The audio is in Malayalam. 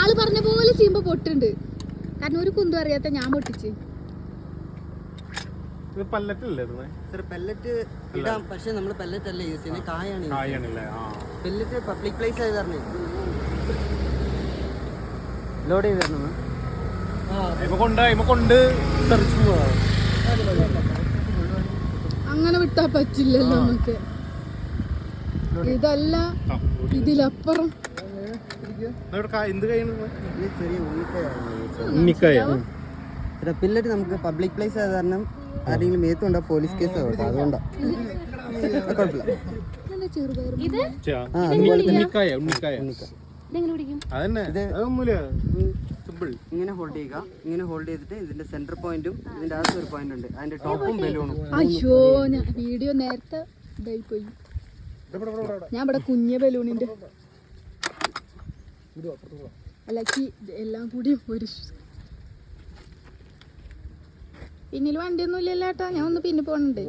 ആൾ പറഞ്ഞ പോലെ ചെയ്യുമ്പോ പൊട്ടുണ്ട്. കാരണം ഒരു കുന്തും അറിയാത്ത ഞാൻ പൊട്ടിച്ച്. പെല്ലറ്റ് ഇടാം. പക്ഷെ നമ്മൾ പെല്ലറ്റ് അല്ല യൂസ് ചെയ്യുന്നത് കായാണ് പെല്ലറ്റ് പബ്ലിക് പ്ലേസ് ആയി ലോഡ് ചെയ്ത് തരണം അങ്ങനെ വിട്ടാ പറ്റില്ലല്ലോ നമുക്ക്. ഇതല്ല ഇതിലപ്പുറം എന്ത് ചെറിയ പില്ലറ്റ് നമുക്ക് പബ്ലിക് പ്ലേസ് ആയത് കാരണം ആരെങ്കിലും മേത്തുണ്ടോ പോലീസ് കേസ് ആവട്ടെ അതുകൊണ്ടാണ് കുഴപ്പമില്ല. ഇങ്ങനെ ഹോൾഡ് ചെയ്യുക ഇങ്ങനെ ഹോൾഡ് ചെയ്തിട്ട് ഇതിന്റെ സെന്റർ പോയിന്റും ഇതിന്റെ അകത്ത് ഒരു പോയിന്റ് ഉണ്ട്. അതിന്റെ ടോപ്പും ബലൂണും. അയ്യോ ഞാൻ വീഡിയോ നേരത്തെ ഞാൻ ഇവിടെ കുഞ്ഞ ബലൂണിന്റെ അല്ല കി എല്ലാം കൂടി ഒരു പിന്നിൽ വണ്ടിയൊന്നും ഇല്ലല്ലോ ഏട്ടാ ഞാൻ ഒന്ന് പിന്നെ പോണുണ്ട്.